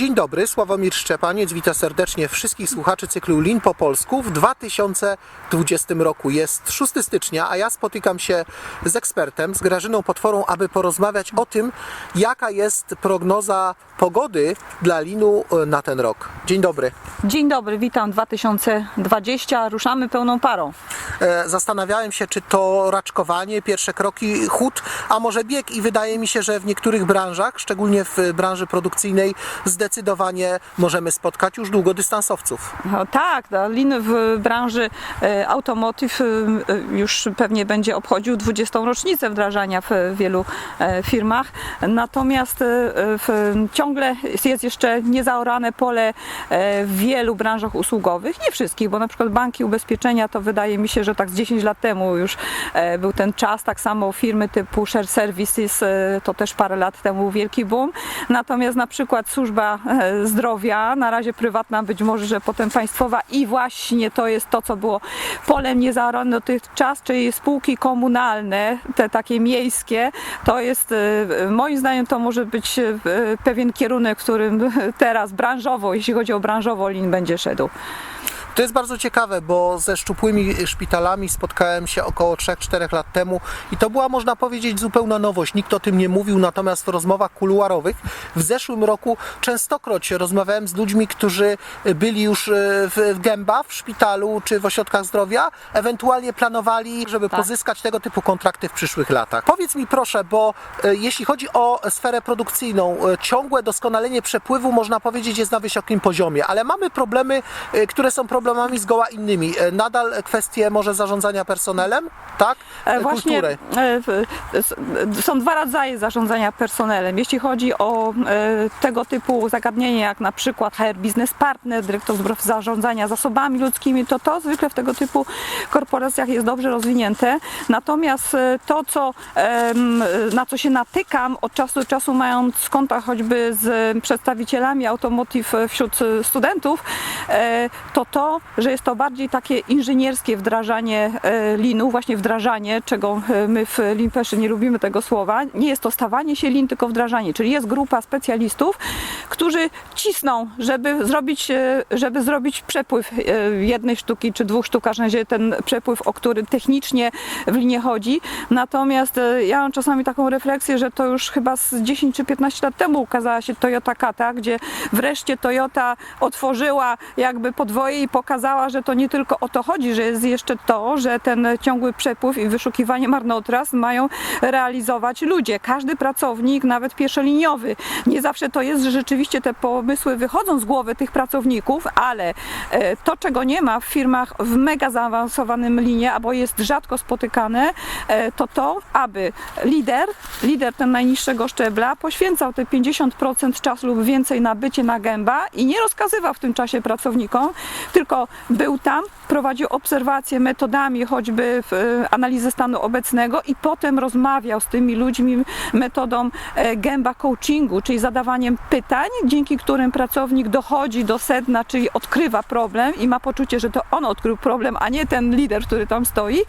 Dzień dobry, Sławomir Szczepaniec, witam serdecznie wszystkich słuchaczy cyklu Lin po polsku. W 2020 roku jest 6 stycznia, a ja spotykam się z ekspertem, z Grażyną Potworą, aby porozmawiać o tym, jaka jest prognoza pogody dla linu e, na ten rok. Dzień dobry. Dzień dobry, witam 2020. Ruszamy pełną parą. E, Zastanawiałem się, czy to raczkowanie, pierwsze kroki, chód, a może bieg i wydaje mi się, że w niektórych branżach, szczególnie w branży produkcyjnej, zdecydowanie możemy spotkać już długodystansowców. No, tak, no, lin w branży e, automotive e, już pewnie będzie obchodził 20. rocznicę wdrażania w wielu e, firmach. Natomiast w, ciągle jest jeszcze niezaorane pole w wielu branżach usługowych. Nie wszystkich, bo na przykład banki, ubezpieczenia to wydaje mi się, że tak z 10 lat temu już był ten czas. Tak samo firmy typu Share Services to też parę lat temu wielki boom. Natomiast na przykład służba zdrowia, na razie prywatna, być może, że potem państwowa. I właśnie to jest to, co było polem niezaorane dotychczas, czyli spółki komunalne, te takie miejskie, to jest e, moim zdaniem to może być e, pewien kierunek, którym teraz branżowo, jeśli chodzi o branżowo lin będzie szedł. To jest bardzo ciekawe, bo ze szczupłymi szpitalami spotkałem się około 3-4 lat temu i to była, można powiedzieć, zupełna nowość. Nikt o tym nie mówił, natomiast w rozmowach kuluarowych w zeszłym roku częstokroć rozmawiałem z ludźmi, którzy byli już e, w gęba, w szpitalu czy w ośrodkach zdrowia, ewentualnie planowali, żeby Tak. pozyskać tego typu kontrakty w przyszłych latach. Powiedz mi proszę, bo e, jeśli chodzi o sferę produkcyjną, e, ciągłe doskonalenie przepływu, można powiedzieć, jest na wysokim poziomie, ale mamy problemy, które są problemami zgoła innymi. E, Nadal kwestie może zarządzania personelem, tak? E, E, Właśnie Kultury. są dwa rodzaje zarządzania personelem. Jeśli chodzi o tego typu zagadnienia, jak na przykład HR Business Partner, dyrektor zarządzania zasobami ludzkimi, to to zwykle w tego typu korporacjach jest dobrze rozwinięte. Natomiast to, co, na co się natykam od czasu do czasu, mając kontakt choćby z przedstawicielami automotive wśród studentów, e, to że jest to bardziej takie inżynierskie wdrażanie e, linu, właśnie wdrażanie, czego e, my w Limpeszy nie lubimy tego słowa. Nie jest to stawanie się lin, tylko wdrażanie, czyli jest grupa specjalistów, którzy cisną, żeby zrobić, e, żeby zrobić przepływ jednej sztuki czy dwóch sztuk, każdym razie ten przepływ, o który technicznie w linie chodzi. Natomiast ja mam czasami taką refleksję, że to już chyba z 10 czy 15 lat temu ukazała się Toyota Kata, gdzie wreszcie Toyota otworzyła jakby podwoje i pokazała, że to nie tylko o to chodzi, że jest jeszcze to, że ten ciągły przepływ i wyszukiwanie marnotrawstw mają realizować ludzie. Każdy pracownik, nawet pierwszoliniowy. Nie zawsze to jest, że rzeczywiście te pomysły wychodzą z głowy tych pracowników, ale e, to, czego nie ma w firmach w mega zaawansowanym linie, albo jest rzadko spotykane, e, to to, aby lider, lider ten najniższego szczebla poświęcał te 50% czasu lub więcej na bycie na gęba i nie rozkazywał w tym czasie pracownikom, tylko był tam, prowadził obserwacje metodami choćby e, analizy stanu obecnego i potem rozmawiał z tymi ludźmi metodą e, gęba coachingu, czyli zadawaniem pytań, dzięki którym pracownik dochodzi do sedna, czyli odkrywa problem i ma poczucie, że to on odkrył problem, a nie ten lider, który tam stoi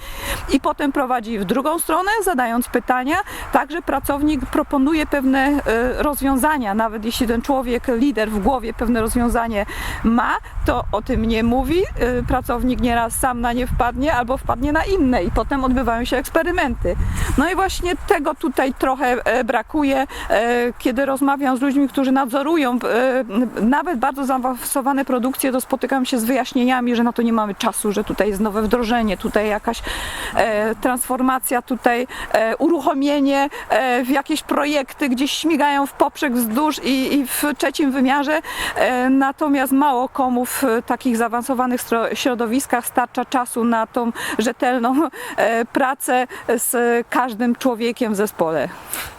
i potem prowadzi w drugą stronę, zadając pytania. Także pracownik proponuje pewne e, rozwiązania, nawet jeśli ten człowiek, lider w głowie pewne rozwiązanie ma, to o tym nie mówi. E, Pracownik nieraz sam na nie wpadnie albo wpadnie na inne i potem odbywają się eksperymenty. No i właśnie tego tutaj trochę e, brakuje, e, kiedy rozmawiam z ludźmi, którzy nadzorują e, nawet bardzo zaawansowane produkcje, to spotykam się z wyjaśnieniami, że na to nie mamy czasu, że tutaj jest nowe wdrożenie, tutaj jakaś transformacja, tutaj uruchomienie w jakieś projekty gdzieś śmigają w poprzek wzdłuż i, w trzecim wymiarze. Natomiast mało komu w takich zaawansowanych stro- środowiskach starcza czasu na tą rzetelną e, pracę z każdym człowiekiem w zespole.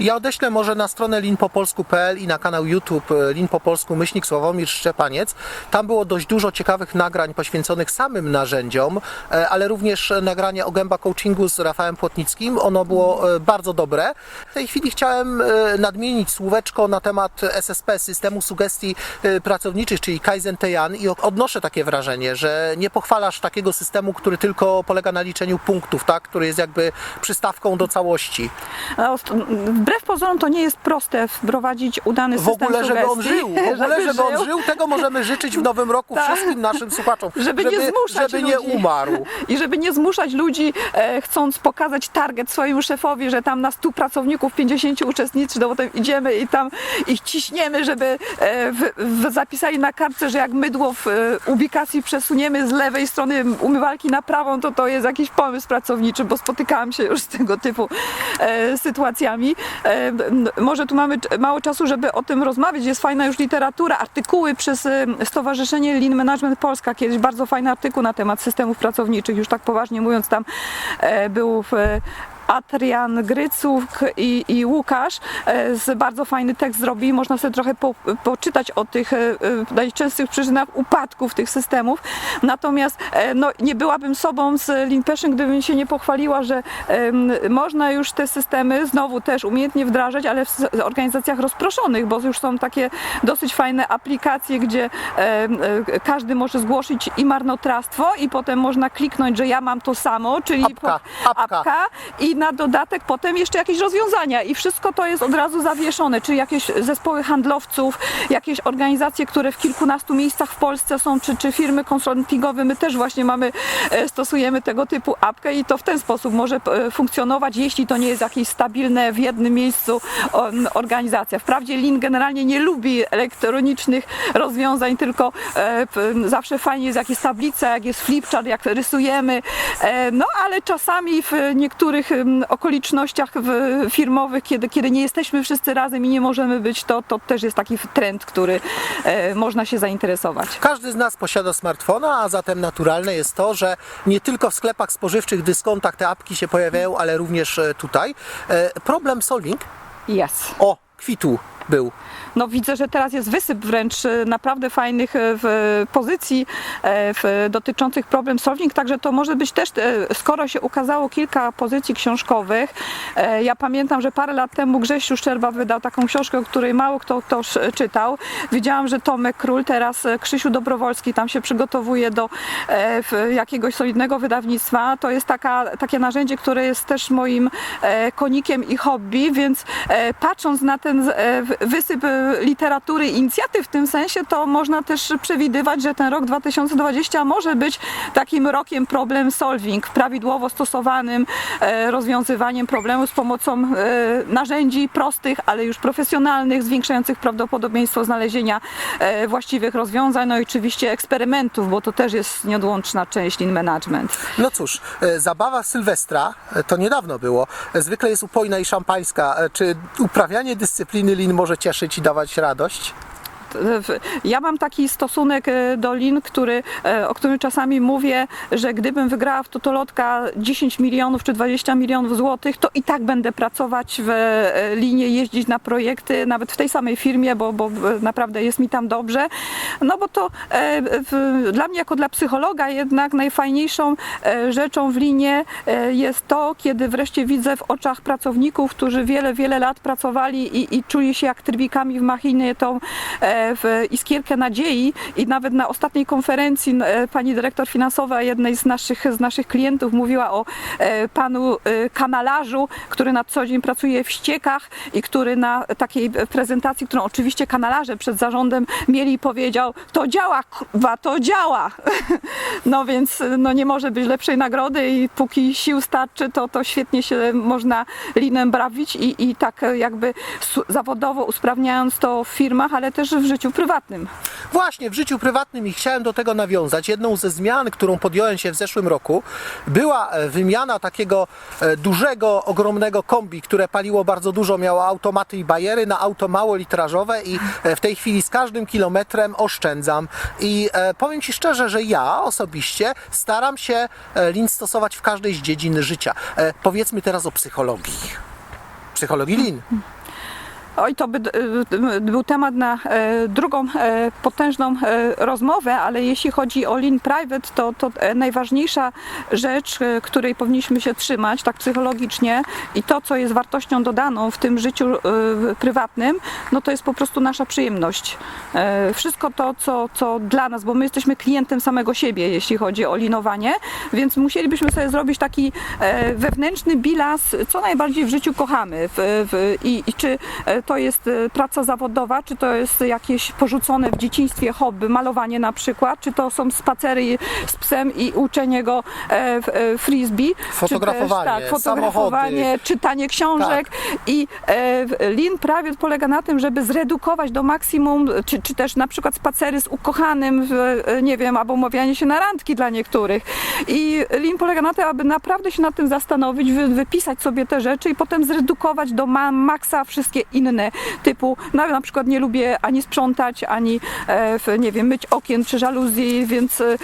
Ja odeślę może na stronę linpopolsku.pl i na kanał YouTube e, Lin po polsku myślnik Sławomir Szczepaniec. Tam było dość dużo ciekawych nagrań poświęconych samym narzędziom, e, ale również nagranie o gęba coachingu z Rafałem Płotnickim. Ono było bardzo dobre. W tej chwili chciałem nadmienić słóweczko na temat SSP, systemu sugestii pracowniczych, czyli Kaizen Tejan i odnoszę takie wrażenie, wrażenie, że nie pochwalasz takiego systemu, który tylko polega na liczeniu punktów, tak? który jest jakby przystawką do całości. Wbrew pozorom to nie jest proste wprowadzić udany W system ogóle, żeby on żył, w ogóle, żeby on żył, tego możemy życzyć w nowym roku Tak. wszystkim naszym słuchaczom, Żeby nie zmuszać żeby nie ludzi. umarł. I żeby nie zmuszać ludzi, e, chcąc pokazać target swojemu szefowi, że tam na 100 pracowników 50 uczestniczy, no potem idziemy i tam ich ciśniemy, żeby e, w, w, zapisali na kartce, że jak mydło w e, ubikacji przesuniemy z lewej strony umywalki na prawą, to to jest jakiś pomysł pracowniczy, bo spotykałam się już z tego typu e, sytuacjami. E, może tu mamy mało czasu, żeby o tym rozmawiać. Jest fajna już literatura, artykuły przez e, Stowarzyszenie Lean Management Polska. Kiedyś bardzo fajny artykuł na temat systemów pracowniczych, już tak poważnie mówiąc, tam e, był w Adrian Grycuk i, i Łukasz e, z bardzo fajny tekst zrobili. Można sobie trochę po, poczytać o tych e, e, najczęstszych przyczynach upadków tych systemów. Natomiast no, nie byłabym sobą z Passion, gdybym się nie pochwaliła, że można już te systemy znowu też umiejętnie wdrażać, ale w organizacjach rozproszonych, bo już są takie dosyć fajne aplikacje, gdzie każdy może zgłosić i marnotrawstwo i potem można kliknąć, że ja mam to samo, czyli Apka, apka. apka i na dodatek potem jeszcze jakieś rozwiązania. I wszystko to jest od razu zawieszone, czy jakieś zespoły handlowców, jakieś organizacje, które w kilkunastu miejscach w Polsce są, czy, czy firmy konsultingowe, my też właśnie mamy, e, stosujemy tego typu apkę i to w ten sposób może e, funkcjonować, jeśli to nie jest jakieś stabilne w jednym miejscu organizacja. Wprawdzie Lean generalnie nie lubi elektronicznych rozwiązań, tylko e, zawsze fajnie jest jak jest tablica, jak jest flipchart, jak rysujemy, no ale czasami w niektórych okolicznościach firmowych, kiedy, kiedy nie jesteśmy wszyscy razem i nie możemy być, to, to też jest taki trend, który e, można się zainteresować. Każdy z nas posiada smartfona, a zatem naturalne jest to, że nie tylko w sklepach spożywczych, dyskontach te apki się pojawiają, ale również e, tutaj. E, Problem solving, Yes. o, kwitu był. No widzę, że teraz jest wysyp wręcz e, naprawdę fajnych e, w pozycji e, w, dotyczących problem solving, także to może być też, skoro się ukazało kilka pozycji książkowych, e, ja pamiętam, że parę lat temu Grzesiu Szczerba wydał taką książkę, o której mało kto, kto czytał. Widziałam, że Tomek Król, teraz Krzysiu Dobrowolski tam się przygotowuje do e, jakiegoś solidnego wydawnictwa. To jest taka, takie narzędzie, które jest też moim e, konikiem i hobby, więc patrząc na ten wysyp e, literatury inicjatyw w tym sensie, to można też przewidywać, że ten rok 2020 może być takim rokiem problem solving, prawidłowo stosowanym e, rozwiązywaniem problemów z pomocą e, narzędzi prostych, ale już profesjonalnych, zwiększających prawdopodobieństwo znalezienia właściwych rozwiązań, no i oczywiście eksperymentów, bo to też jest nieodłączna część lean management. No cóż, zabawa Sylwestra, to niedawno było, zwykle jest upojna i szampańska. Czy uprawianie dyscypliny lin może cieszyć i dawać radość? Ja mam taki stosunek e, do lin, który, e, o którym czasami mówię, że gdybym wygrała w Totolotka 10 milionów czy 20 milionów złotych, to i tak będę pracować w e, linie, jeździć na projekty, nawet w tej samej firmie, bo, bo naprawdę jest mi tam dobrze. No bo to dla mnie jako dla psychologa jednak najfajniejszą rzeczą w linie jest to, kiedy wreszcie widzę w oczach pracowników, którzy wiele, wiele lat pracowali i, i czuli się jak trybikami w machinie tą e, w iskierkę nadziei i nawet na ostatniej konferencji e, pani dyrektor finansowa jednej z naszych, z naszych klientów mówiła o e, panu e, kanalarzu, który na co dzień pracuje w ściekach i który na takiej prezentacji, którą oczywiście kanalarze przed zarządem mieli, powiedział, to działa, kurwa, to działa. No więc no nie może być lepszej nagrody i póki sił starczy, to, to świetnie się można linem brawić i, i tak jakby zawodowo usprawniając to w firmach, ale też w życiu prywatnym. Właśnie, w życiu prywatnym i chciałem do tego nawiązać. Jedną ze zmian, którą podjąłem się w zeszłym roku, była e, wymiana takiego e, dużego, ogromnego kombi, które paliło bardzo dużo, miało automaty i bajery na auto mało litrażowe i e, w tej chwili z każdym kilometrem oszczędzam. I powiem Ci szczerze, że ja osobiście staram się lin stosować w każdej z dziedzin życia. Powiedzmy teraz o psychologii. Psychologii lin. Oj, to by d- y, był temat na e, drugą e, potężną e, rozmowę, ale jeśli chodzi o Lean Private, to, to najważniejsza rzecz, której powinniśmy się trzymać tak psychologicznie i to, co jest wartością dodaną w tym życiu prywatnym, no to jest po prostu nasza przyjemność. Wszystko to, co, co dla nas, bo my jesteśmy klientem samego siebie, jeśli chodzi o linowanie, więc musielibyśmy sobie zrobić taki wewnętrzny bilans, co najbardziej w życiu kochamy w, w, i, i czy to jest e, praca zawodowa, czy to jest jakieś porzucone w dzieciństwie hobby, malowanie na przykład, czy to są spacery z psem i uczenie go e, e, frisbee, Fotografowanie, czy też, tak, fotografowanie, samochody. czytanie książek i e, Lean Private polega na tym, żeby zredukować do maksimum, czy, czy też na przykład spacery z ukochanym, nie wiem, albo umawianie się na randki dla niektórych. I Lean polega na tym, aby naprawdę się nad tym zastanowić, wy, wypisać sobie te rzeczy i potem zredukować do ma, maksa wszystkie inne typu, no, na przykład nie lubię ani sprzątać, ani e, nie wiem, myć okien czy żaluzji, więc e,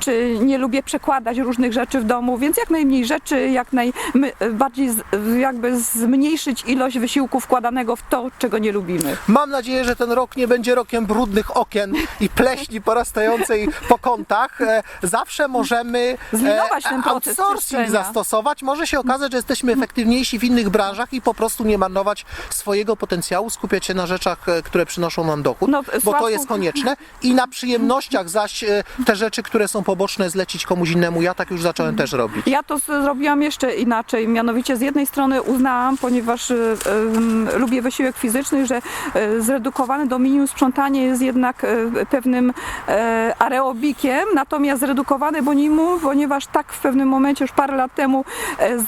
czy nie lubię przekładać różnych rzeczy w domu, więc jak najmniej rzeczy, jak najbardziej jakby zmniejszyć ilość wysiłku wkładanego w to, czego nie lubimy. Mam nadzieję, że ten rok nie będzie rokiem brudnych okien i pleśni porastającej po kątach. E, Zawsze możemy Zlinować ten proces outsourcing zastosować. Może się okazać, że jesteśmy efektywniejsi w innych branżach i po prostu nie marnować swojego potencjału, skupiać się na rzeczach, e, które przynoszą nam dochód, No, bo to jest konieczne. I na przyjemnościach zaś e, te rzeczy, które są poboczne, zlecić komuś innemu. Ja tak już zacząłem też robić. Ja to zrobiłam jeszcze inaczej, mianowicie z jednej strony uznałam, ponieważ y, y, lubię wysiłek fizyczny, że y, zredukowane do minimum sprzątanie jest jednak y, pewnym e, aerobikiem, natomiast zredukowane do minimum, ponieważ tak w pewnym momencie już parę lat temu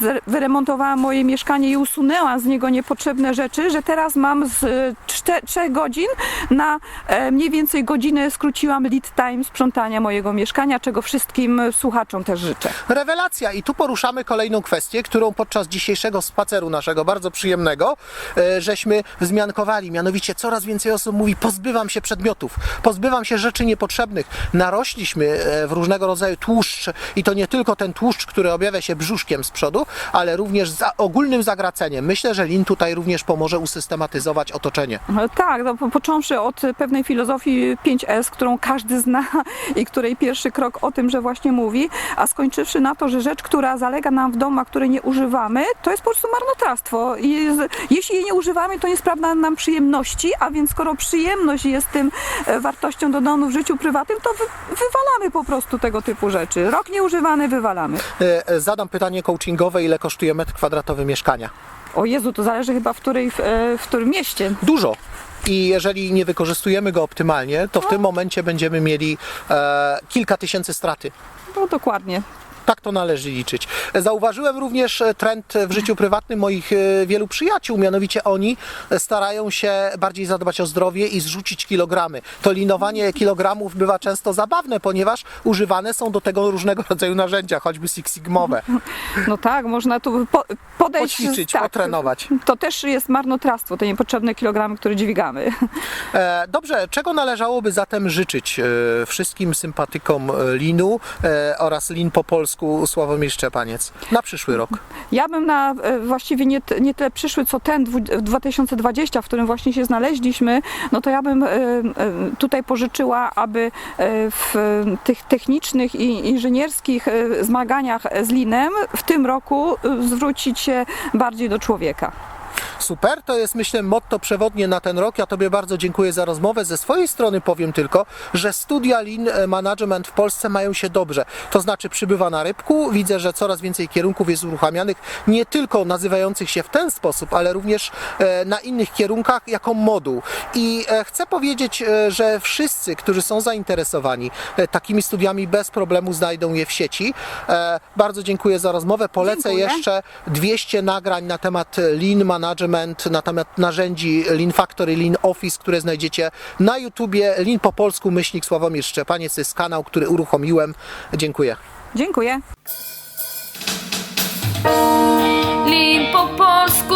zre- wyremontowałam moje mieszkanie i usunęłam z niego niepotrzebne rzeczy, że teraz mam z 3 godzin na e, mniej więcej godzinę skróciłam lead time sprzątania mojego mieszkania, czego wszystkim słuchaczom też życzę. Rewelacja i tu poruszamy kolejną kwestię, którą podczas dzisiejszego spaceru naszego bardzo przyjemnego e, żeśmy wzmiankowali. Mianowicie coraz więcej osób mówi pozbywam się przedmiotów, pozbywam się rzeczy niepotrzebnych. Narośliśmy e, w różnego rodzaju tłuszcz i to nie tylko ten tłuszcz, który objawia się brzuszkiem z przodu, ale również za ogólnym zagraceniem. Myślę, że Lin tutaj również pomoże usystematyzować otoczenie. Tak, no, po- począwszy od pewnej filozofii 5S, którą każdy zna i której pierwszy krok o tym, że właśnie mówi, a skończywszy na to, że rzecz, która zalega nam w domu, a której nie używamy, to jest po prostu marnotrawstwo. I jeśli jej nie używamy, to nie sprawia nam przyjemności, a więc skoro przyjemność jest tym e, wartością dodaną w życiu prywatnym, to wy, wywalamy po prostu tego typu rzeczy. Rok nieużywany wywalamy. E, e, Zadam pytanie coachingowe, ile kosztuje metr kwadratowy mieszkania? O Jezu, to zależy chyba w, której, w, e, w którym mieście. Dużo. I jeżeli nie wykorzystujemy go optymalnie, to w tym momencie będziemy mieli e, kilka tysięcy straty. No dokładnie. Tak to należy liczyć. Zauważyłem również e, trend w życiu prywatnym moich e, wielu przyjaciół, mianowicie oni starają się bardziej zadbać o zdrowie i zrzucić kilogramy. To linowanie kilogramów bywa często zabawne, ponieważ używane są do tego różnego rodzaju narzędzia, choćby Six Sigmowe. No tak, można tu po, podejść. Poćwiczyć, tak, potrenować. To też jest marnotrawstwo, te niepotrzebne kilogramy, które dźwigamy. E, Dobrze, czego należałoby zatem życzyć wszystkim sympatykom linu oraz lin po polsku Sławomir Szczepaniec na przyszły rok? Ja bym na e, właściwie nie, nie tyle przyszły, co ten dwu- 2020, w którym właśnie się znaleźliśmy, no to ja bym e, e, tutaj pożyczyła, aby w tych technicznych i inżynierskich zmaganiach z linem w tym roku zwrócić się bardziej do człowieka. Super, to jest myślę motto przewodnie na ten rok. Ja Tobie bardzo dziękuję za rozmowę. Ze swojej strony powiem tylko, że studia Lean Management w Polsce mają się dobrze. To znaczy przybywa na rybku. Widzę, że coraz więcej kierunków jest uruchamianych, nie tylko nazywających się w ten sposób, ale również e, na innych kierunkach jako moduł. I e, chcę powiedzieć, e, że wszyscy, którzy są zainteresowani takimi studiami bez problemu znajdą je w sieci. Bardzo dziękuję za rozmowę. Polecę Dziękuję. jeszcze 200 nagrań na temat Lean Management, na temat narzędzi Lean Factory, Lean Office, które znajdziecie na YouTubie. Lean po polsku, myślnik Sławomir Szczepaniec, to jest kanał, który uruchomiłem. Dziękuję. Dziękuję. Lean po polsku.